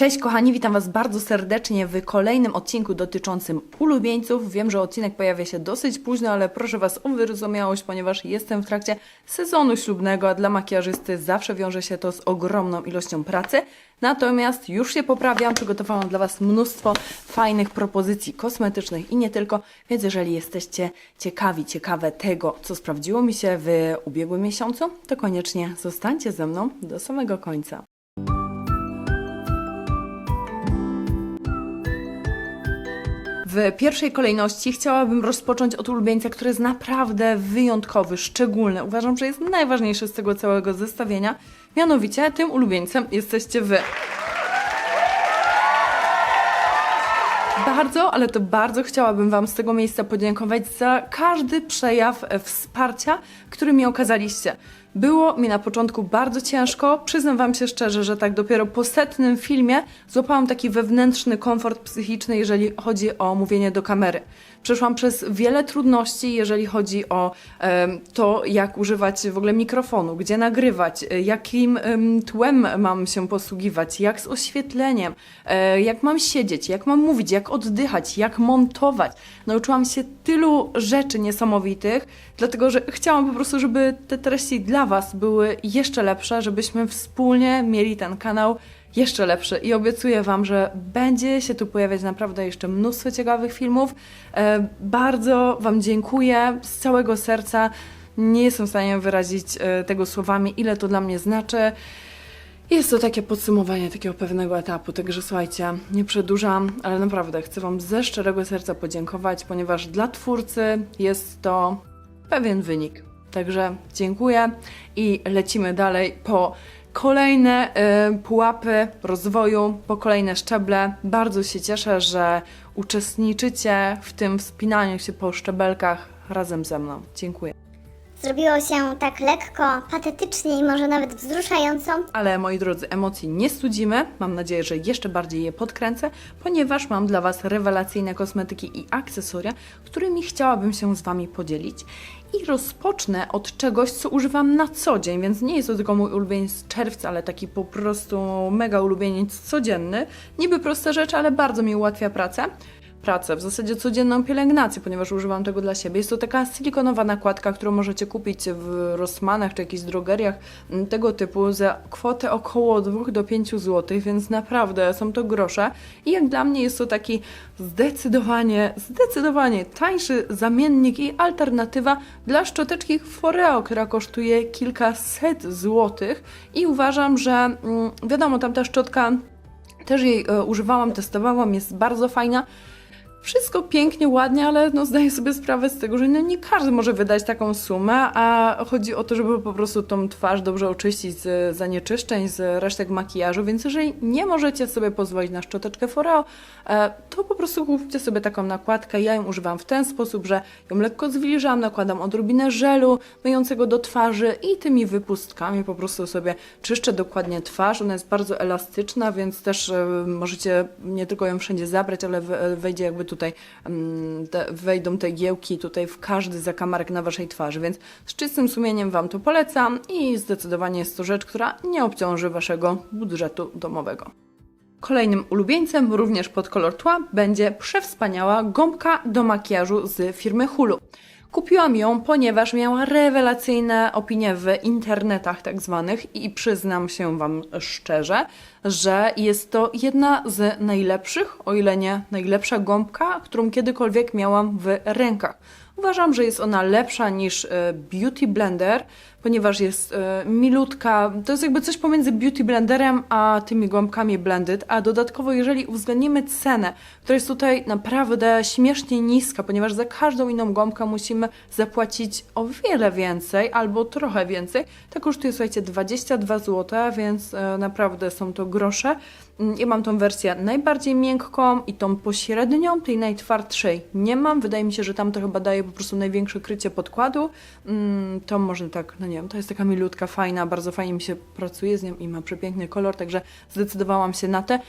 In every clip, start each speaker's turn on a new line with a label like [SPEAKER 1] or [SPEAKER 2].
[SPEAKER 1] Cześć kochani, witam Was bardzo serdecznie w kolejnym odcinku dotyczącym ulubieńców. Wiem, że odcinek pojawia się dosyć późno, ale proszę Was o wyrozumiałość, ponieważ jestem w trakcie sezonu ślubnego, a dla makijażysty zawsze wiąże się to z ogromną ilością pracy. Natomiast już się poprawiam, przygotowałam dla Was mnóstwo fajnych propozycji kosmetycznych i nie tylko, więc jeżeli jesteście ciekawi, ciekawe tego, co sprawdziło mi się w ubiegłym miesiącu, to koniecznie zostańcie ze mną do samego końca. W pierwszej kolejności chciałabym rozpocząć od ulubieńca, który jest naprawdę wyjątkowy, szczególny. Uważam, że jest najważniejszy z tego całego zestawienia. Mianowicie tym ulubieńcem jesteście wy. Bardzo, ale to bardzo chciałabym Wam z tego miejsca podziękować za każdy przejaw wsparcia, który mi okazaliście. Było mi na początku bardzo ciężko. Przyznam Wam się szczerze, że tak dopiero po setnym filmie złapałam taki wewnętrzny komfort psychiczny, jeżeli chodzi o mówienie do kamery. Przeszłam przez wiele trudności, jeżeli chodzi o to, jak używać w ogóle mikrofonu, gdzie nagrywać, e, jakim em, tłem mam się posługiwać, jak z oświetleniem, e, jak mam siedzieć, jak mam mówić, jak oddychać, jak montować. Nauczyłam się tylu rzeczy niesamowitych, dlatego że chciałam po prostu, żeby te treści dla Was były jeszcze lepsze, żebyśmy wspólnie mieli ten kanał jeszcze lepszy i obiecuję Wam, że będzie się tu pojawiać naprawdę jeszcze mnóstwo ciekawych filmów. E, bardzo Wam dziękuję z całego serca. Nie jestem w stanie wyrazić e, tego słowami, ile to dla mnie znaczy. Jest to takie podsumowanie takiego pewnego etapu, także słuchajcie, nie przedłużam, ale naprawdę chcę Wam ze szczerego serca podziękować, ponieważ dla twórcy jest to pewien wynik. Także dziękuję i lecimy dalej po kolejne y, pułapy rozwoju, po kolejne szczeble. Bardzo się cieszę, że uczestniczycie w tym wspinaniu się po szczebelkach razem ze mną. Dziękuję.
[SPEAKER 2] Zrobiło się tak lekko, patetycznie i może nawet wzruszająco.
[SPEAKER 1] Ale moi drodzy, emocji nie studzimy. Mam nadzieję, że jeszcze bardziej je podkręcę, ponieważ mam dla Was rewelacyjne kosmetyki i akcesoria, którymi chciałabym się z Wami podzielić. I rozpocznę od czegoś, co używam na co dzień, więc nie jest to tylko mój ulubieniec z czerwca, ale taki po prostu mega ulubieniec codzienny. Niby prosta rzecz, ale bardzo mi ułatwia pracę pracę, w zasadzie codzienną pielęgnację, ponieważ używam tego dla siebie. Jest to taka silikonowa nakładka, którą możecie kupić w Rossmanach czy jakichś drogeriach m, tego typu za kwotę około 2 do 5 zł, więc naprawdę są to grosze. I jak dla mnie jest to taki zdecydowanie, zdecydowanie tańszy zamiennik i alternatywa dla szczoteczki Foreo, która kosztuje kilkaset złotych i uważam, że mm, wiadomo, tam ta szczotka też jej e, używałam, testowałam, jest bardzo fajna. Wszystko pięknie, ładnie, ale no zdaję sobie sprawę z tego, że no nie każdy może wydać taką sumę, a chodzi o to, żeby po prostu tą twarz dobrze oczyścić z zanieczyszczeń, z resztek makijażu, więc jeżeli nie możecie sobie pozwolić na szczoteczkę Foreo, e, to po prostu kupcie sobie taką nakładkę. Ja ją używam w ten sposób, że ją lekko zwilżam, nakładam odrobinę żelu myjącego do twarzy i tymi wypustkami po prostu sobie czyszczę dokładnie twarz. Ona jest bardzo elastyczna, więc też e, możecie nie tylko ją wszędzie zabrać, ale we- wejdzie jakby tutaj, mm, wejdą te giełki tutaj w każdy zakamarek na waszej twarzy, więc z czystym sumieniem Wam to polecam i zdecydowanie jest to rzecz, która nie obciąży Waszego budżetu domowego. Kolejnym ulubieńcem, również pod kolor tła, będzie przewspaniała gąbka do makijażu z firmy Hulu. Kupiłam ją, ponieważ miała rewelacyjne opinie w internetach tak zwanych i przyznam się Wam szczerze, że jest to jedna z najlepszych, o ile nie najlepsza gąbka, którą kiedykolwiek miałam w rękach. Uważam, że jest ona lepsza niż e, Beauty Blender, ponieważ jest e, milutka. To jest jakby coś pomiędzy Beauty Blenderem a tymi gąbkami Blended, a dodatkowo jeżeli uwzględnimy cenę, która jest tutaj naprawdę śmiesznie niska, ponieważ za każdą inną gąbkę musimy zapłacić o wiele więcej albo trochę więcej, to kosztuje słuchajcie 22 zł, więc e, naprawdę są to grosze. Ja mam tą wersję najbardziej miękką i tą pośrednią, tej najtwardszej nie mam. Wydaje mi się, że tam to chyba daje po prostu największe krycie podkładu. Mm, To można tak, no nie wiem, to jest taka milutka, fajna, bardzo fajnie mi się pracuje z nią i ma przepiękny kolor, także zdecydowałam się na te.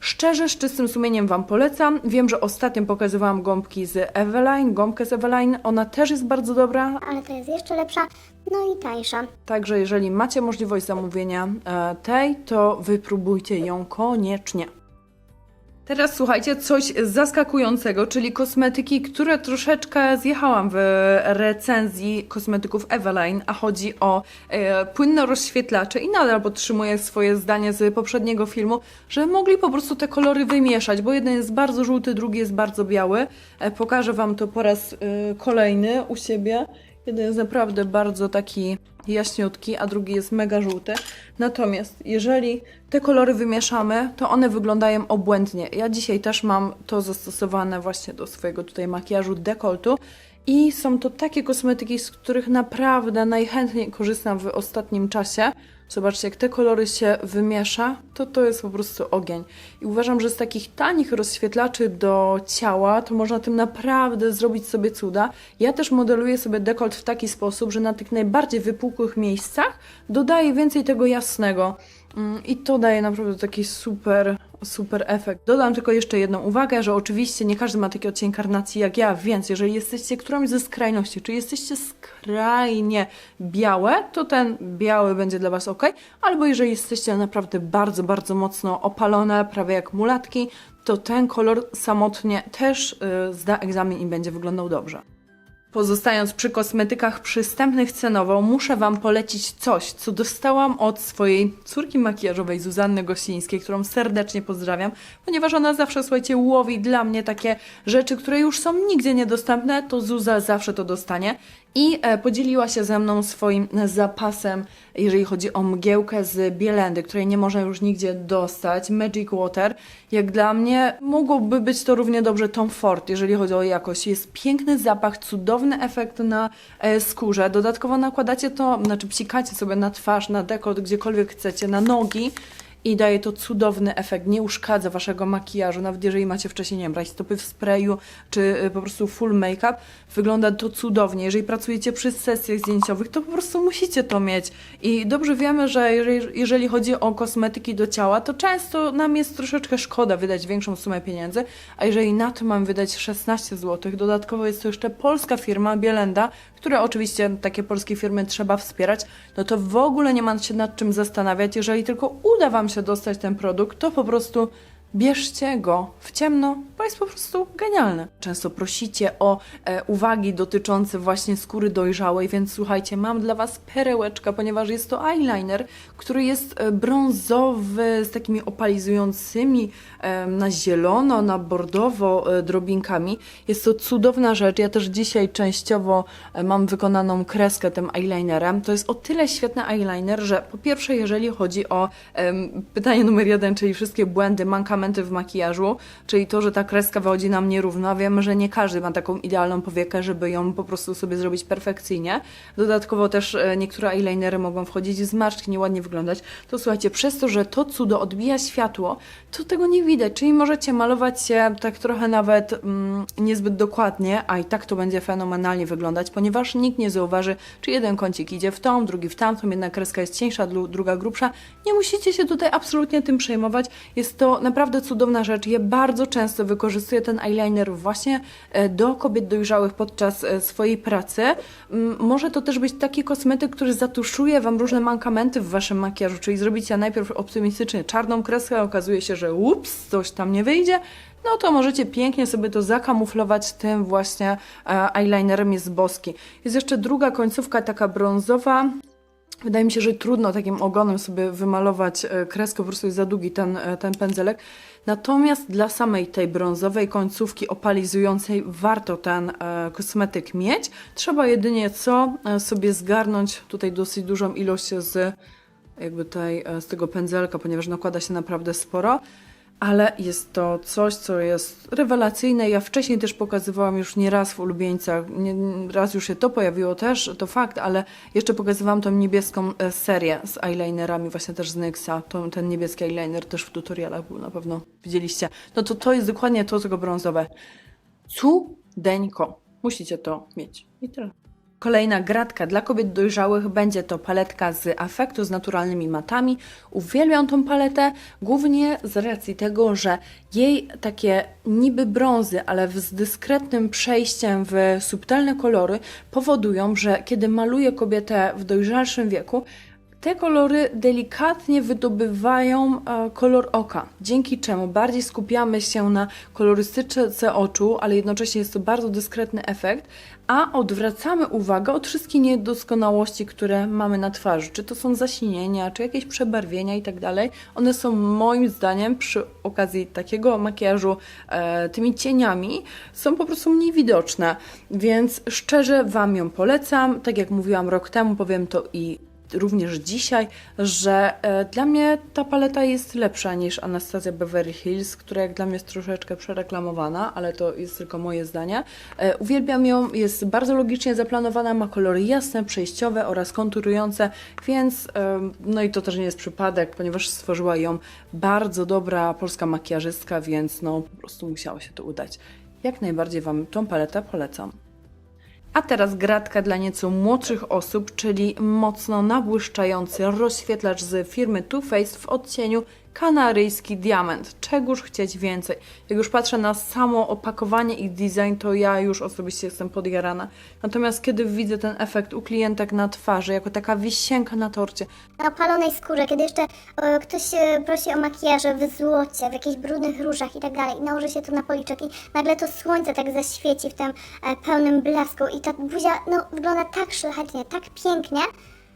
[SPEAKER 1] Szczerze, z czystym sumieniem Wam polecam. Wiem, że ostatnio pokazywałam gąbki z Eveline, gąbkę z Eveline. Ona też jest bardzo dobra,
[SPEAKER 2] Ale to jest jeszcze lepsza, no i tańsza.
[SPEAKER 1] Także jeżeli macie możliwość zamówienia e, tej, to wypróbujcie ją koniecznie. Teraz słuchajcie, coś zaskakującego, czyli kosmetyki, które troszeczkę zjechałam w recenzji kosmetyków Eveline, a chodzi o e, płynne rozświetlacze i nadal podtrzymuję swoje zdanie z poprzedniego filmu, że mogli po prostu te kolory wymieszać, bo jeden jest bardzo żółty, drugi jest bardzo biały. E, pokażę Wam to po raz e, kolejny u siebie. Jeden jest naprawdę bardzo taki jaśniutki, a drugi jest mega żółty. Natomiast jeżeli te kolory wymieszamy, to one wyglądają obłędnie. Ja dzisiaj też mam to zastosowane właśnie do swojego tutaj makijażu dekoltu. I są to takie kosmetyki, z których naprawdę najchętniej korzystam w ostatnim czasie. Zobaczcie, jak te kolory się wymiesza, to to jest po prostu ogień. I uważam, że z takich tanich rozświetlaczy do ciała, to można tym naprawdę zrobić sobie cuda. Ja też modeluję sobie dekolt w taki sposób, że na tych najbardziej wypukłych miejscach dodaję więcej tego jasnego. Mm, I to daje naprawdę taki super, super efekt. Dodam tylko jeszcze jedną uwagę, że oczywiście nie każdy ma taki odcień karnacji jak ja, więc jeżeli jesteście którąś ze skrajności, czy jesteście skrajnie białe, to ten biały będzie dla Was ok, albo jeżeli jesteście naprawdę bardzo, bardzo mocno opalone, prawie jak mulatki, to ten kolor samotnie też y, zda egzamin i będzie wyglądał dobrze. Pozostając przy kosmetykach przystępnych cenowo, muszę Wam polecić coś, co dostałam od swojej córki makijażowej Zuzanny Gościńskiej, którą serdecznie pozdrawiam, ponieważ ona zawsze, słuchajcie, łowi dla mnie takie rzeczy, które już są nigdzie niedostępne, to Zuza zawsze to dostanie. I e, podzieliła się ze mną swoim zapasem, jeżeli chodzi o mgiełkę z Bielendy, której nie można już nigdzie dostać, Magic Water. Jak dla mnie mogłoby być to równie dobrze Tom Ford, jeżeli chodzi o jakość. Jest piękny zapach, cudowny efekt na e, skórze. Dodatkowo nakładacie to, znaczy psikacie sobie na twarz, na dekolt, gdziekolwiek chcecie, na nogi i daje to cudowny efekt, nie uszkadza waszego makijażu, nawet jeżeli macie wcześniej, nie wiem, w sprayu, czy y, po prostu full make-up, wygląda to cudownie. Jeżeli pracujecie przy sesjach zdjęciowych, to po prostu musicie to mieć. I dobrze wiemy, że jeżeli, jeżeli chodzi o kosmetyki do ciała, to często nam jest troszeczkę szkoda wydać większą sumę pieniędzy, a jeżeli na to mamy wydać 16 zł, dodatkowo jest to jeszcze polska firma Bielenda, które oczywiście takie polskie firmy trzeba wspierać, no to w ogóle nie ma się nad czym zastanawiać. Jeżeli tylko uda Wam się dostać ten produkt, to po prostu bierzcie go w ciemno, bo jest po prostu genialny. Często prosicie o e, uwagi dotyczące właśnie skóry dojrzałej, więc słuchajcie, mam dla Was perełeczka, ponieważ jest to eyeliner, który jest e, brązowy z takimi opalizującymi e, na zielono, na bordowo e, drobinkami. Jest to cudowna rzecz. Ja też dzisiaj częściowo e, mam wykonaną kreskę tym eyelinerem. To jest o tyle świetny eyeliner, że po pierwsze, jeżeli chodzi o em, pytanie numer jeden, czyli wszystkie błędy, mankamenty w makijażu, czyli to, że ta kreska wychodzi nam nierówno. a Wiem, że nie każdy ma taką idealną powiekę, żeby ją po prostu sobie zrobić perfekcyjnie. Dodatkowo też e, niektóre eyelinery mogą wchodzić w zmarszczki, nieładnie wyglądać. To słuchajcie, przez to, że to cudo odbija światło, to tego nie widać, czyli możecie malować się tak trochę nawet mm, niezbyt dokładnie, a i tak to będzie fenomenalnie wyglądać, ponieważ nikt nie zauważy, czy jeden kącik idzie w tą, drugi w tamtą, jedna kreska jest cieńsza, dru- druga grubsza. Nie musicie się tutaj absolutnie tym przejmować. Jest to naprawdę cudowna rzecz. Ja bardzo często wykorzystuję ten eyeliner właśnie e, do kobiet dojrzałych podczas e, swojej pracy. Może to też być taki kosmetyk, który zatuszuje Wam różne mankamenty w Waszym makijażu, czyli zrobicie najpierw optymistycznie czarną kreskę, okazuje się, że ups, coś tam nie wyjdzie, no to możecie pięknie sobie to zakamuflować tym właśnie e, eyelinerem jest boski. Jest jeszcze druga końcówka, taka brązowa. Wydaje mi się, że trudno takim ogonem sobie wymalować e, kreskę, po prostu jest za długi ten, e, ten pędzelek. Natomiast dla samej tej brązowej końcówki opalizującej warto ten e, kosmetyk mieć. Trzeba jedynie co sobie zgarnąć tutaj dosyć dużą ilość z jakby e, z tego pędzelka, ponieważ nakłada się naprawdę sporo. Ale jest to coś, co jest rewelacyjne. Ja wcześniej też pokazywałam już nie raz w ulubieńcach. Nie, raz już się to pojawiło też, to fakt, ale jeszcze pokazywałam tą niebieską e, serię z eyelinerami, właśnie też z NYXa. To, ten niebieski eyeliner też w tutorialach był, na pewno widzieliście. No to to jest dokładnie to, tego brązowe. Cudeńko. Musicie to mieć. I tyle. Kolejna gratka dla kobiet dojrzałych będzie to paletka z afektu z naturalnymi matami. Uwielbiam tą paletę głównie z racji tego, że jej takie niby brązy, ale z dyskretnym przejściem w subtelne kolory powodują, że kiedy maluję kobietę w dojrzalszym wieku, Te kolory delikatnie wydobywają e, kolor oka, dzięki czemu bardziej skupiamy się na kolorystyce oczu, ale jednocześnie jest to bardzo dyskretny efekt, a odwracamy uwagę od wszystkich niedoskonałości, które mamy na twarzy. Czy to są zasinienia, czy jakieś przebarwienia i tak. One są moim zdaniem przy okazji takiego makijażu e, tymi cieniami są po prostu mniej widoczne, więc szczerze Wam ją polecam. Tak jak mówiłam rok temu, powiem to i również dzisiaj, że e, dla mnie ta paleta jest lepsza niż Anastazja Beverly Hills, która jak dla mnie jest troszeczkę przereklamowana, ale to jest tylko moje zdanie. E, uwielbiam ją, jest bardzo logicznie zaplanowana, ma kolory jasne, przejściowe oraz konturujące, więc e, no i to też nie jest przypadek, ponieważ stworzyła ją bardzo dobra polska makijażystka, więc no po prostu musiało się to udać. Jak najbardziej Wam tą paletę polecam. A teraz gratka dla nieco młodszych osób, czyli mocno nabłyszczający rozświetlacz z firmy Too Faced w odcieniu kanaryjski diament. Czegóż chcieć więcej? Jak już patrzę na samo opakowanie i design, to ja już osobiście jestem podjarana. Natomiast kiedy widzę ten efekt u klientek na twarzy, jako taka wisienka na torcie,
[SPEAKER 2] Na opalonej skórze, kiedy jeszcze e, ktoś e, prosi o makijaże w złocie, w jakichś brudnych różach i tak dalej, i nałoży się to na policzek i nagle to słońce tak zaświeci w tym e, pełnym blasku i ta buzia no, wygląda tak szlachetnie, tak pięknie.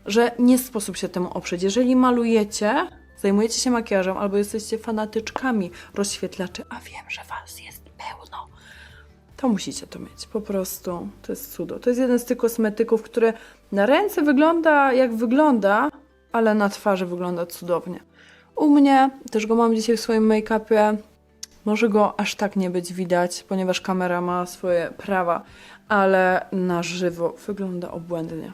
[SPEAKER 1] że nie sposób się temu oprzeć. Jeżeli malujecie, zajmujecie się makijażem albo jesteście fanatyczkami rozświetlaczy, a wiem, że Was jest pełno, to musicie to mieć. Po prostu to jest cudo. To jest jeden z tych kosmetyków, który na ręce wygląda jak wygląda, ale na twarzy wygląda cudownie. U mnie, też go mam dzisiaj w swoim make-upie, może go aż tak nie być widać, ponieważ kamera ma swoje prawa, ale na żywo wygląda obłędnie.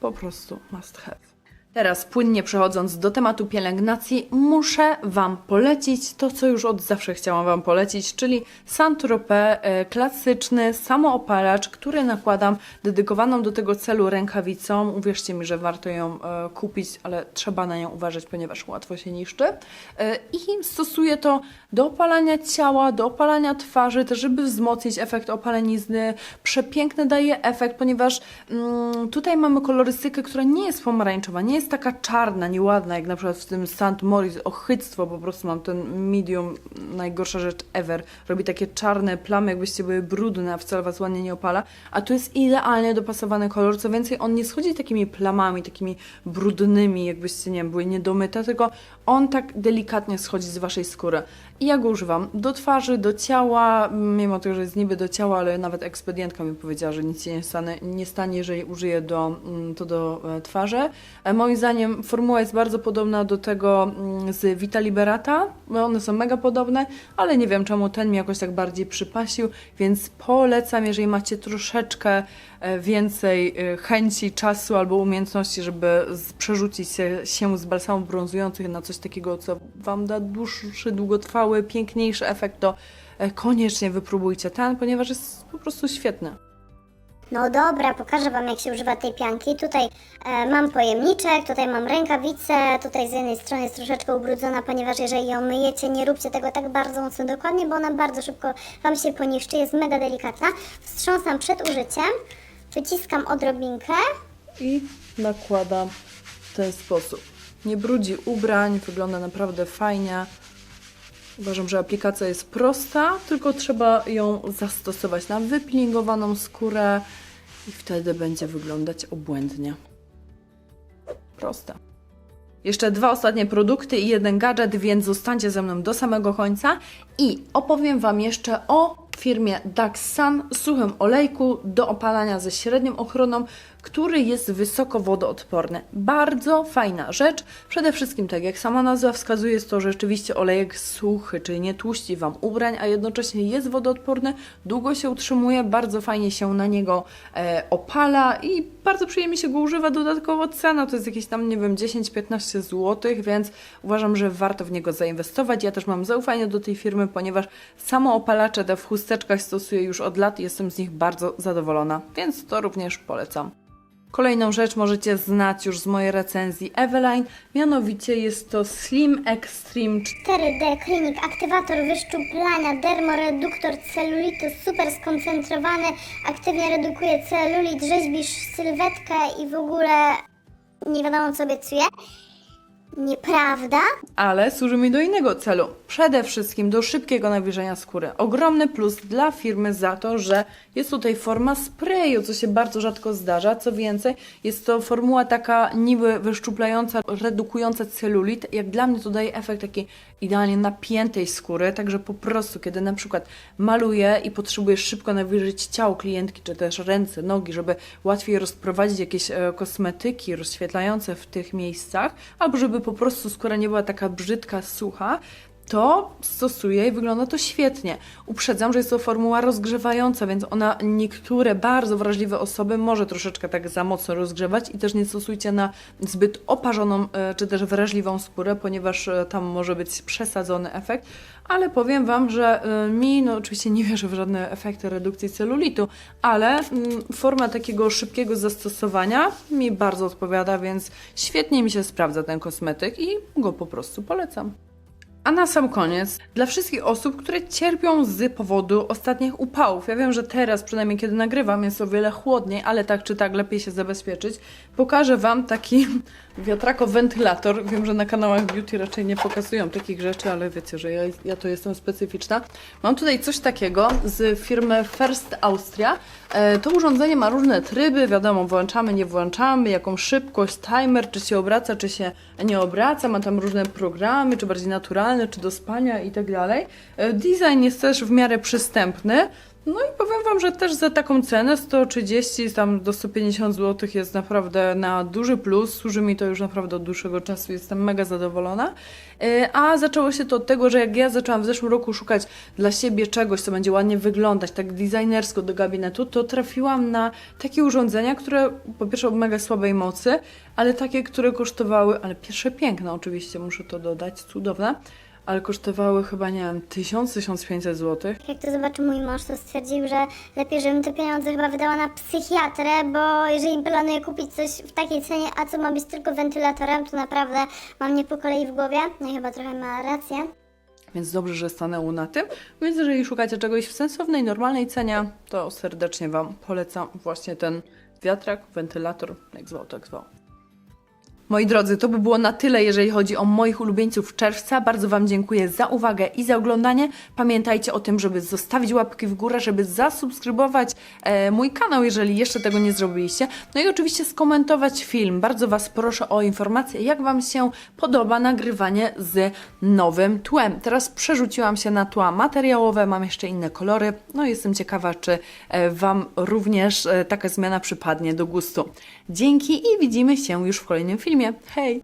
[SPEAKER 1] Po prostu must have. Teraz płynnie przechodząc do tematu pielęgnacji, muszę Wam polecić to, co już od zawsze chciałam Wam polecić, czyli Saint-Tropez e, klasyczny samoopalacz, który nakładam dedykowaną do tego celu rękawicą. Uwierzcie mi, że warto ją e, kupić, ale trzeba na nią uważać, ponieważ łatwo się niszczy. E, I stosuję to do opalania ciała, do opalania twarzy, też żeby wzmocnić efekt opalenizny. Przepiękny daje efekt, ponieważ mm, tutaj mamy kolorystykę, która nie jest pomarańczowa, nie jest taka czarna, nieładna, jak na przykład w tym St. Moritz, ochyctwo, po prostu mam ten medium, najgorsza rzecz ever. Robi takie czarne plamy, jakbyście były brudne, a wcale was ładnie nie opala. A tu jest idealnie dopasowany kolor, co więcej, on nie schodzi takimi plamami, takimi brudnymi, jakbyście, nie wiem, były niedomyte, tylko on tak delikatnie schodzi z waszej skóry. I ja go używam do twarzy, do ciała, mimo tego, że jest niby do ciała, ale nawet ekspedientka mi powiedziała, że nic się nie stanie, nie stanie jeżeli użyję do, mm, to do e, twarzy. E, Moim zdaniem formuła jest bardzo podobna do tego mm, z Vita Liberata, one są mega podobne, ale nie wiem czemu ten mi jakoś tak bardziej przypasił, więc polecam, jeżeli macie troszeczkę więcej e, chęci, czasu albo umiejętności, żeby przerzucić się, się z balsamów brązujących na coś takiego, co Wam da dłuższy, długotrwały, piękniejszy efekt, to e, koniecznie wypróbujcie ten, ponieważ jest po prostu świetny.
[SPEAKER 2] No dobra, pokażę Wam jak się używa tej pianki. Tutaj e, mam pojemniczek, tutaj mam rękawicę, tutaj z jednej strony jest troszeczkę ubrudzona, ponieważ jeżeli ją myjecie, nie róbcie tego tak bardzo mocno dokładnie, bo ona bardzo szybko Wam się poniszczy, jest mega delikatna. Wstrząsam przed użyciem, wyciskam odrobinkę.
[SPEAKER 1] i nakładam w ten sposób. Nie brudzi ubrań, wygląda naprawdę fajnie. Uważam, że aplikacja jest prosta, tylko trzeba ją zastosować na wypilingowaną skórę i wtedy będzie wyglądać obłędnie. Proste. Jeszcze dwa ostatnie produkty i jeden gadżet, więc zostańcie ze mną do samego końca i opowiem Wam jeszcze o firmie Dax Sun suchym olejku do opalania ze średnią ochroną, który jest wysoko wodoodporny. Bardzo fajna rzecz. Przede wszystkim, tak jak sama nazwa wskazuje, jest to rzeczywiście olejek suchy, czyli nie tłuści Wam ubrań, a jednocześnie jest wodoodporny, długo się utrzymuje, bardzo fajnie się na niego e, opala i bardzo przyjemnie się go używa. Dodatkowo cena to jest jakieś tam, nie wiem, 10-15 zł, więc uważam, że warto w niego zainwestować. Ja też mam zaufanie do tej firmy, ponieważ samo opalacze te w chusteczkach stosuję już od lat i jestem z nich bardzo zadowolona, więc to również polecam. Kolejną rzecz możecie znać już z mojej recenzji Eveline, mianowicie jest to Slim Extreme
[SPEAKER 2] 4D Clinic Aktywator wyszczuplania, dermoreduktor celulitu, super skoncentrowany, aktywnie redukuje celulit, rzeźbisz sylwetkę i w ogóle nie wiadomo co obiecuje. Nieprawda?
[SPEAKER 1] ale służy mi do innego celu. Przede wszystkim do szybkiego nawilżenia skóry. Ogromny plus dla firmy za to, że jest tutaj forma sprayu, co się bardzo rzadko zdarza. Co więcej, jest to formuła taka niby wyszczuplająca, redukująca celulit. Jak dla mnie to daje efekt takiej idealnie napiętej skóry, także po prostu, kiedy na przykład maluję i potrzebuję szybko nawilżyć ciało klientki, czy też ręce, nogi, żeby łatwiej rozprowadzić jakieś e, kosmetyki rozświetlające w tych miejscach, albo żeby po prostu skóra nie była taka brzydka, sucha, to stosuję i wygląda to świetnie. Uprzedzam, że jest to formuła rozgrzewająca, więc ona niektóre bardzo wrażliwe osoby może troszeczkę tak za mocno rozgrzewać i też nie stosujcie na zbyt oparzoną e, czy też wrażliwą skórę, ponieważ e, tam może być przesadzony efekt. Ale powiem Wam, że e, mi, no oczywiście nie wierzę w żadne efekty redukcji celulitu, ale mm, forma takiego szybkiego zastosowania mi bardzo odpowiada, więc świetnie mi się sprawdza ten kosmetyk i go po prostu polecam. A na sam koniec, dla wszystkich osób, które cierpią z powodu ostatnich upałów. Ja wiem, że teraz, przynajmniej kiedy nagrywam, jest o wiele chłodniej, ale tak czy tak lepiej się zabezpieczyć. Pokażę Wam taki wiatrako-wentylator. Wiem, że na kanałach beauty raczej nie pokazują takich rzeczy, ale wiecie, że ja, ja to jestem specyficzna. Mam tutaj coś takiego z firmy First Austria. E, To urządzenie ma różne tryby, wiadomo, włączamy, nie włączamy, jaką szybkość, timer, czy się obraca, czy się nie obraca, ma tam różne programy, czy bardziej naturalne, czy do spania i tak dalej. E, Design jest też w miarę przystępny. No i powiem Wam, że też za taką cenę 130 tam do 150 zł jest naprawdę na duży plus. Służy mi to już naprawdę od dłuższego czasu, jestem mega zadowolona. E, A zaczęło się to od tego, że jak ja zaczęłam w zeszłym roku szukać dla siebie czegoś, co będzie ładnie wyglądać, tak designersko do gabinetu, to trafiłam na takie urządzenia, które po pierwsze o mega słabej mocy, ale takie, które kosztowały, ale pierwsze piękne oczywiście, muszę to dodać, cudowne, ale kosztowały chyba, nie wiem, 1000-1500 zł.
[SPEAKER 2] Jak to zobaczył mój mąż, to stwierdził, że lepiej, żebym te pieniądze chyba wydała na psychiatrę, bo jeżeli planuję kupić coś w takiej cenie, a co ma być tylko wentylatorem, to naprawdę mam nie po kolei w głowie. No i chyba trochę ma rację.
[SPEAKER 1] Więc dobrze, że stanęło na tym. Więc jeżeli szukacie czegoś w sensownej, normalnej cenie, to serdecznie Wam polecam właśnie ten wiatrak, wentylator, jak zwał, tak zwał. Moi drodzy, to by było na tyle, jeżeli chodzi o moich ulubieńców czerwca. Bardzo Wam dziękuję za uwagę i za oglądanie. Pamiętajcie o tym, żeby zostawić łapki w górę, żeby zasubskrybować e, mój kanał, jeżeli jeszcze tego nie zrobiliście. No i oczywiście skomentować film. Bardzo Was proszę o informację, jak Wam się podoba nagrywanie z nowym tłem. Teraz przerzuciłam się na tła materiałowe, mam jeszcze inne kolory. No i jestem ciekawa, czy e, Wam również e, taka zmiana przypadnie do gustu. Dzięki i widzimy się już w kolejnym Hej!